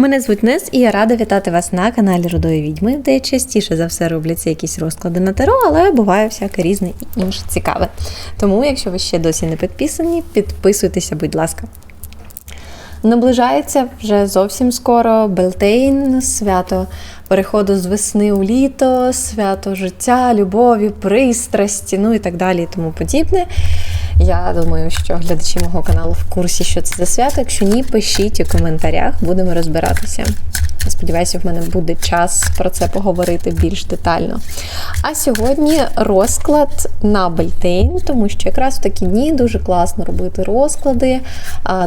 Мене звуть Нес, і я рада вітати вас на каналі Рудої Відьми, де частіше за все робляться якісь розклади на таро, але буває всяке різне і інше цікаве. Тому, якщо ви ще досі не підписані, підписуйтеся, будь ласка. Наближається вже зовсім скоро Белтейн, свято переходу з весни у літо, свято життя, любові, пристрасті, ну і так далі, і тому подібне. Я думаю, що глядачі мого каналу в курсі, що це за свято. Якщо ні, пишіть у коментарях, будемо розбиратися. Сподіваюся, в мене буде час про це поговорити більш детально. А сьогодні розклад на Бельтейн, тому що якраз в такі дні дуже класно робити розклади,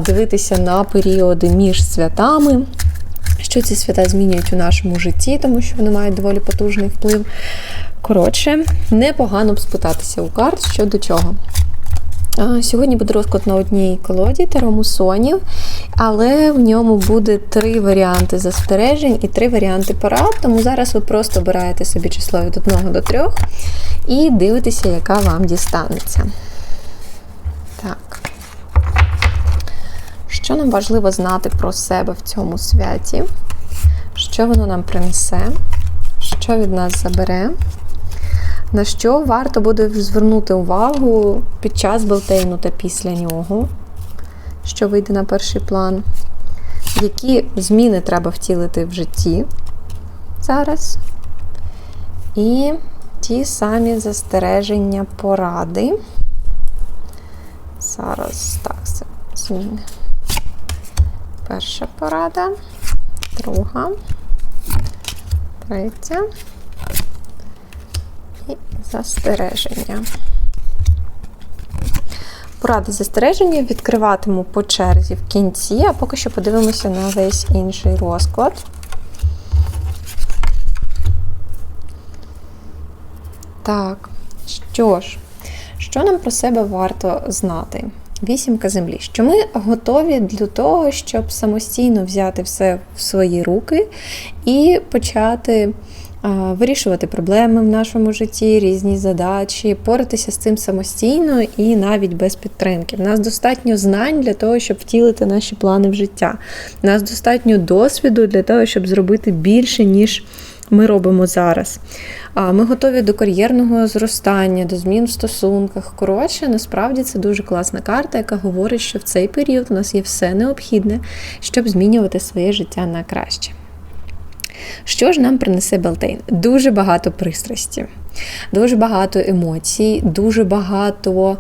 дивитися на періоди між святами. Що ці свята змінюють у нашому житті, тому що вони мають доволі потужний вплив. Коротше, непогано б спитатися у карт щодо чого. Сьогодні буде розклад на одній колоді таромусонів, але в ньому буде три варіанти застережень і три варіанти порад. Тому зараз ви просто обираєте собі число від 1 до 3 і дивитеся, яка вам дістанеться. Так. Що нам важливо знати про себе в цьому святі? Що воно нам принесе? Що від нас забере? На що варто буде звернути увагу під час Белтейну та після нього, що вийде на перший план? Які зміни треба втілити в житті зараз? І ті самі застереження поради. Зараз так, це зміни. Перша порада, друга, третя застереження. Поради застереження відкриватиму по черзі в кінці, а поки що подивимося на весь інший розклад. Так, що ж, що нам про себе варто знати? Вісімка землі. Що ми готові для того, щоб самостійно взяти все в свої руки і почати вирішувати проблеми в нашому житті, різні задачі, поратися з цим самостійно і навіть без підтримки. У нас достатньо знань для того, щоб втілити наші плани в життя. У нас достатньо досвіду для того, щоб зробити більше, ніж ми робимо зараз. Ми готові до кар'єрного зростання, до змін в стосунках. Коротше, насправді це дуже класна карта, яка говорить, що в цей період у нас є все необхідне, щоб змінювати своє життя на краще. Що ж нам принесе Белтейн? Дуже багато пристрасті, дуже багато емоцій, дуже багато.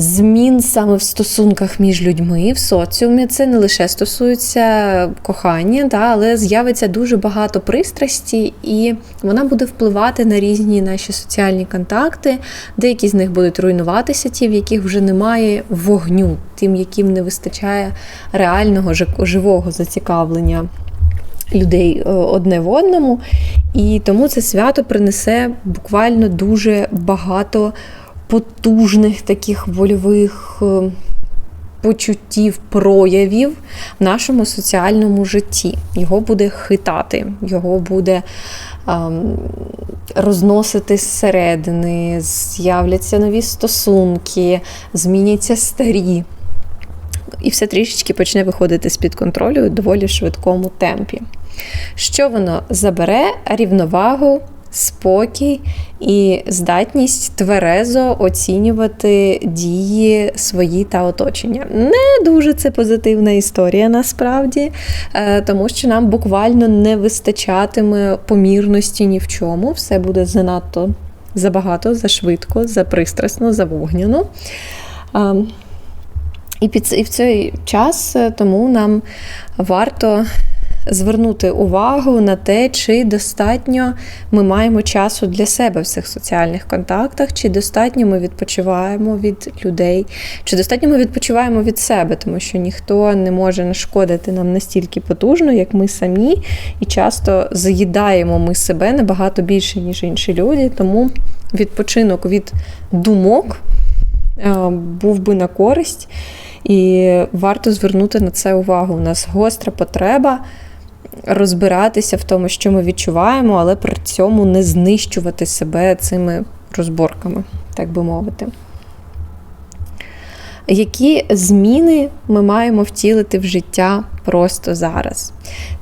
Змін саме в стосунках між людьми в соціумі це не лише стосується кохання, та, але з'явиться дуже багато пристрасті, і вона буде впливати на різні наші соціальні контакти. Деякі з них будуть руйнуватися, ті, в яких вже немає вогню, тим, яким не вистачає реального живого зацікавлення людей е, одне в одному. І тому це свято принесе буквально дуже багато потужних таких вольових е, почуттів, проявів в нашому соціальному житті. Його буде хитати, його буде. Розносити зсередини, з'являться нові стосунки, зміняться старі і все трішечки почне виходити з-під контролю у доволі швидкому темпі. Що воно забере? Рівновагу, спокій і здатність тверезо оцінювати дії свої та оточення. Не дуже це позитивна історія насправді, е, тому що нам буквально не вистачатиме помірності ні в чому. Все буде занадто забагато, зашвидко, запристрасно, завогняно. Ем, і під і в цей час е, тому нам варто звернути увагу на те, чи достатньо ми маємо часу для себе в цих соціальних контактах, чи достатньо ми відпочиваємо від людей, чи достатньо ми відпочиваємо від себе, тому що ніхто не може нашкодити нам настільки потужно, як ми самі, і часто заїдаємо ми себе набагато більше, ніж інші люди. Тому відпочинок від думок е, був би на користь. І варто звернути на це увагу. У нас гостра потреба розбиратися в тому, що ми відчуваємо, але при цьому не знищувати себе цими розборками, так би мовити. які зміни ми маємо втілити в життя просто зараз.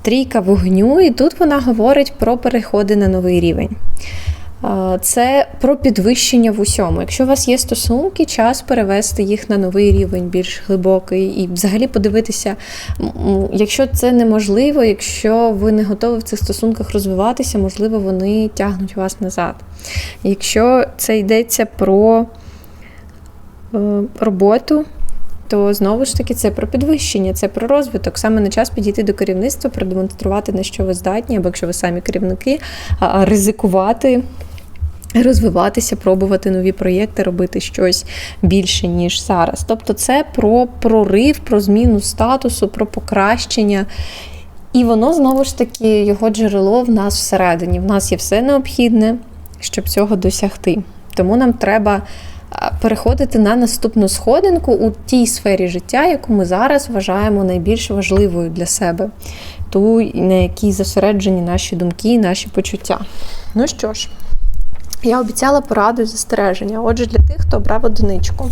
Трійка вогню, і тут вона говорить про переходи на новий рівень. Це про підвищення в усьому. Якщо у вас є стосунки, час перевести їх на новий рівень, більш глибокий, і взагалі подивитися, якщо це неможливо, якщо ви не готові в цих стосунках розвиватися, можливо, вони тягнуть вас назад. Якщо це йдеться про е, роботу, то знову ж таки це про підвищення, це про розвиток. Саме на час підійти до керівництва, продемонструвати, на що ви здатні, або якщо ви самі керівники, ризикувати. Розвиватися, пробувати нові проєкти, робити щось більше, ніж зараз. Тобто, це про прорив, про зміну статусу, про покращення. І воно знову ж таки, його джерело в нас всередині. В нас є все необхідне, щоб цього досягти. Тому нам треба переходити на наступну сходинку у тій сфері життя, яку ми зараз вважаємо найбільш важливою для себе, ту, на якій зосереджені наші думки, і наші почуття. Ну що ж, я обіцяла пораду і застереження. Отже, для тих, хто обрав одиничку,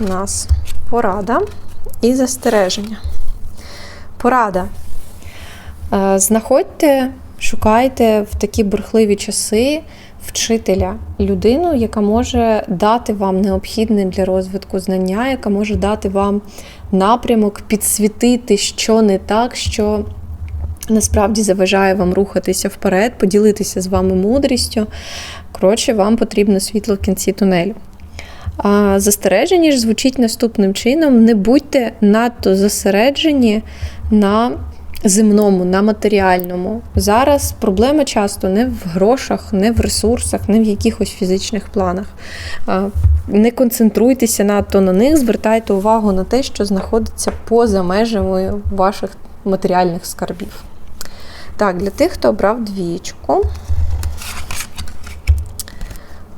у нас порада і застереження. Порада. Е, знаходьте, шукайте в такі бурхливі часи вчителя, людину, яка може дати вам необхідне для розвитку знання, яка може дати вам напрямок, підсвітити, що не так, що насправді заважає вам рухатися вперед, поділитися з вами мудрістю. Коротше, вам потрібно світло в кінці тунелю. А Застереження ж звучить наступним чином: не будьте надто зосереджені на земному, на матеріальному. Зараз проблема часто не в грошах, не в ресурсах, не в якихось фізичних планах. Не концентруйтеся надто на них, звертайте увагу на те, що знаходиться поза межами ваших матеріальних скарбів. Так, для тих, хто обрав двічку,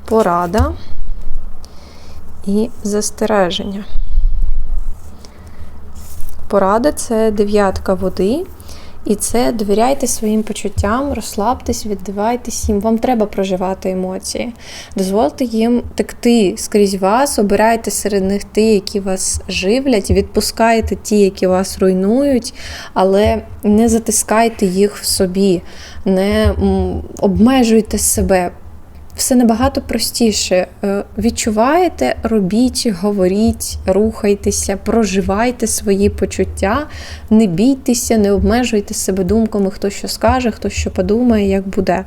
порада і застереження. Порада це дев'ятка води. І це довіряйте своїм почуттям, розслабтесь, віддавайтесь їм. Вам треба проживати емоції. Дозвольте їм текти скрізь вас, обирайте серед них ті, які вас живлять, відпускайте ті, які вас руйнують, але не затискайте їх в собі, не обмежуйте себе все набагато простіше. Е, відчуваєте, робіть, говоріть, рухайтеся, проживайте свої почуття, не бійтеся, не обмежуйте себе думками, хто що скаже, хто що подумає, як буде.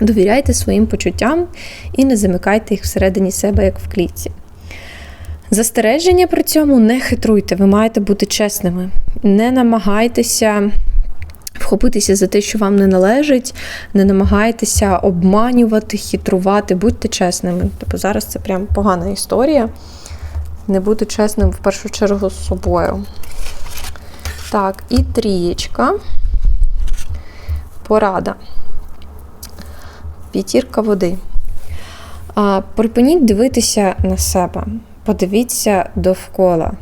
Довіряйте своїм почуттям і не замикайте їх всередині себе, як в клітці. Застереження при цьому не хитруйте, ви маєте бути чесними. Не намагайтеся вхопитися за те, що вам не належить, не намагайтеся обманювати, хитрувати, будьте чесними. Тобто зараз це прям погана історія. Не бути чесним в першу чергу з собою. Так, і трієчка. Порада. П'ятірка води. Припиніть дивитися на себе. Подивіться довкола.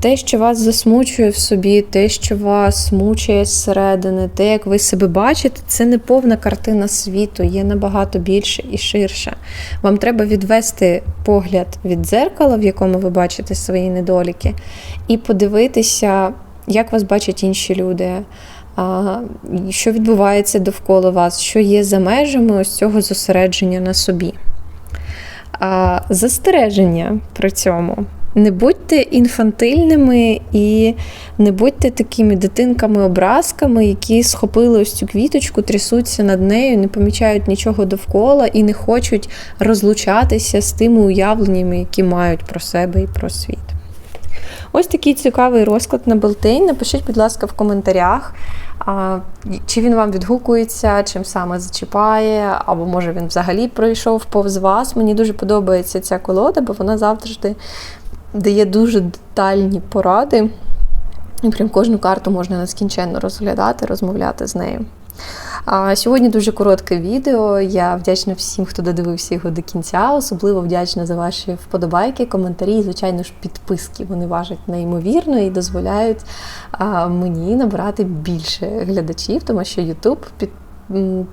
Те, що вас засмучує в собі, те, що вас мучує зсередини, те, як ви себе бачите, це не повна картина світу, є набагато більше і ширше. Вам треба відвести погляд від дзеркала, в якому ви бачите свої недоліки, і подивитися, як вас бачать інші люди. Що відбувається довкола вас, що є за межами ось цього зосередження на собі. Застереження при цьому не будьте інфантильними і не будьте такими дитинками-образками, які схопили ось цю квіточку, трясуться над нею, не помічають нічого довкола і не хочуть розлучатися з тими уявленнями, які мають про себе і про світ. Ось такий цікавий розклад на Белтейн. Напишіть, будь ласка, в коментарях, чи він вам відгукується, чим саме зачіпає, або може він взагалі пройшов повз вас. Мені дуже подобається ця колода, бо вона завжди дає дуже детальні поради. І прям кожну карту можна нескінченно розглядати, розмовляти з нею. А Сьогодні дуже коротке відео. Я вдячна всім, хто додивився його до кінця. Особливо вдячна за ваші вподобайки, коментарі і, звичайно ж, підписки. Вони важать неймовірно і дозволяють мені набирати більше глядачів, тому що YouTube під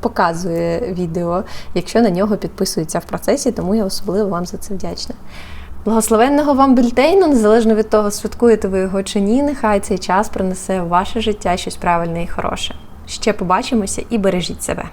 показує відео, якщо на нього підписуються в процесі, тому я особливо вам за це вдячна. Благословенного вам бюльтейну, незалежно від того, святкуєте ви його чи ні, нехай цей час принесе в ваше життя щось правильне і хороше. Ще побачимося і бережіть себе.